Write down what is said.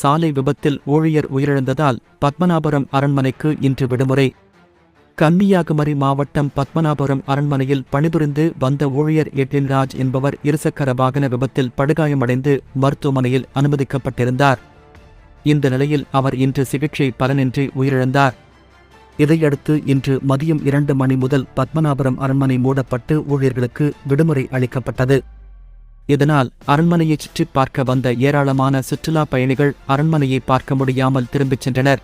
சாலை விபத்தில் ஊழியர் உயிரிழந்ததால் பத்மநாபுரம் அரண்மனைக்கு இன்று விடுமுறை. கன்னியாகுமரி மாவட்டம் பத்மநாபுரம் அரண்மனையில் பணிபுரிந்து வந்த ஊழியர் எட்டின்ராஜ் என்பவர் இருசக்கர வாகன விபத்தில் படுகாயமடைந்து மருத்துவமனையில் அனுமதிக்கப்பட்டிருந்தார். இந்த நிலையில் அவர் இன்று சிகிச்சை பலனின்றி உயிரிழந்தார். இதையடுத்து இன்று மதியம் இரண்டு மணி முதல் பத்மநாபுரம் அரண்மனை மூடப்பட்டு ஊழியர்களுக்கு விடுமுறை அளிக்கப்பட்டது. இதனால் அரண்மனையை சுற்றி பார்க்க வந்த ஏராளமான சுற்றுலா பயணிகள் அரண்மனையை பார்க்க முடியாமல் திரும்பிச் சென்றனர்.